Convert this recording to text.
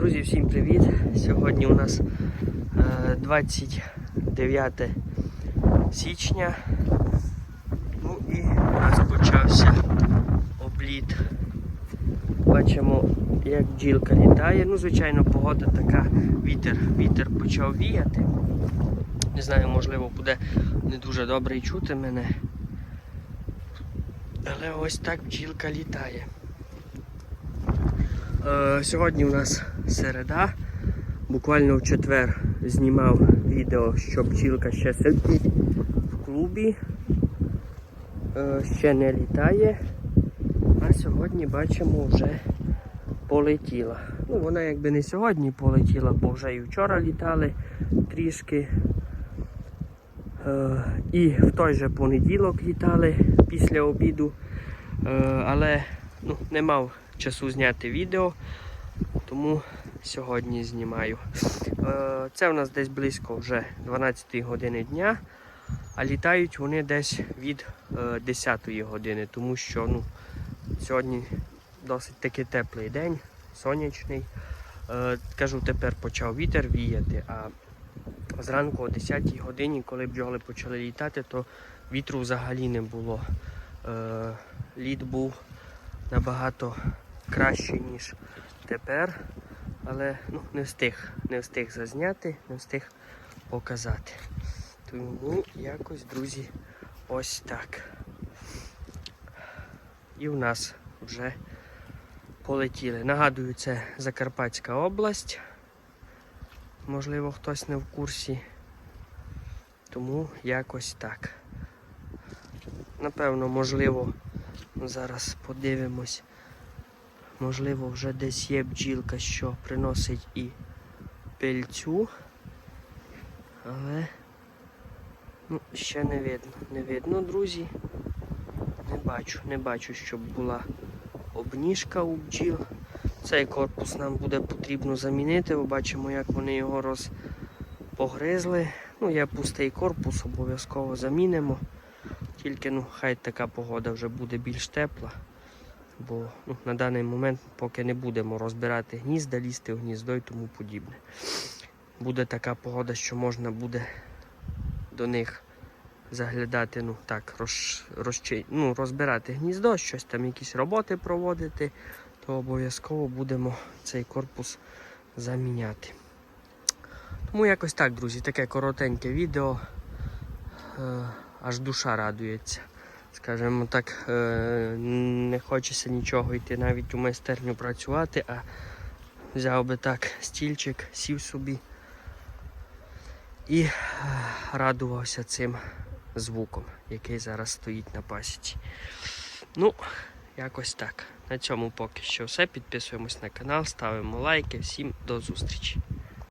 Друзі, всім привіт! Сьогодні у нас е, 29 січня. Ну і розпочався обліт. Бачимо, як бджілка літає. Ну, звичайно, погода така, вітер, вітер почав віяти. Не знаю, можливо, буде не дуже добре чути мене. Але ось так бджілка літає. Е, Сьогодні у нас середа. Буквально в четвер знімав відео, що бджілка ще сидить в клубі, Е, ще не літає. А сьогодні бачимо вже полетіла. Ну, вона якби не сьогодні полетіла, бо вже і вчора літали трішки. Е, І в той же понеділок літали після обіду. Але ну, не мав часу зняти відео, тому сьогодні знімаю. Е, Це у нас десь близько вже 12 години дня, а літають вони десь від 10 години, тому що ну, сьогодні досить таки теплий день, сонячний. Е, Кажу, тепер почав вітер віяти, а зранку о 10 годині, коли бджоли почали літати, то вітру взагалі не було. Е, Лід був набагато краще, ніж тепер. Але ну, не встиг, не встиг зазняти, не встиг показати. Тому якось, друзі, ось так. І в нас вже полетіли. Нагадую, це Закарпатська область. Можливо, хтось не в курсі. Тому якось так. Напевно, можливо, зараз подивимось. Можливо, вже десь є бджілка, що приносить і пильцю. Але ну, ще не видно. Не видно, друзі. Не бачу, не бачу, щоб була обніжка у бджіл. Цей корпус нам буде потрібно замінити, бо бачимо, як вони його розпогризли. Ну, є пустий корпус, обов'язково замінимо. Тільки ну, хай така погода вже буде більш тепла. Бо ну, на даний момент поки не будемо розбирати гнізда, лізти в гніздо і тому подібне. Буде така погода, що можна буде до них заглядати, ну так, роз, розчи, ну, розбирати гніздо, щось там, якісь роботи проводити, то обов'язково будемо цей корпус заміняти. Тому якось так, друзі, таке коротеньке відео. Аж душа радується. Скажімо так, е, не хочеться нічого йти навіть у майстерню працювати, а взяв би так стільчик, сів собі і е, радувався цим звуком, який зараз стоїть на пасіці. Ну, якось так. На цьому поки що все. Підписуємось на канал, ставимо лайки. Всім до зустрічі.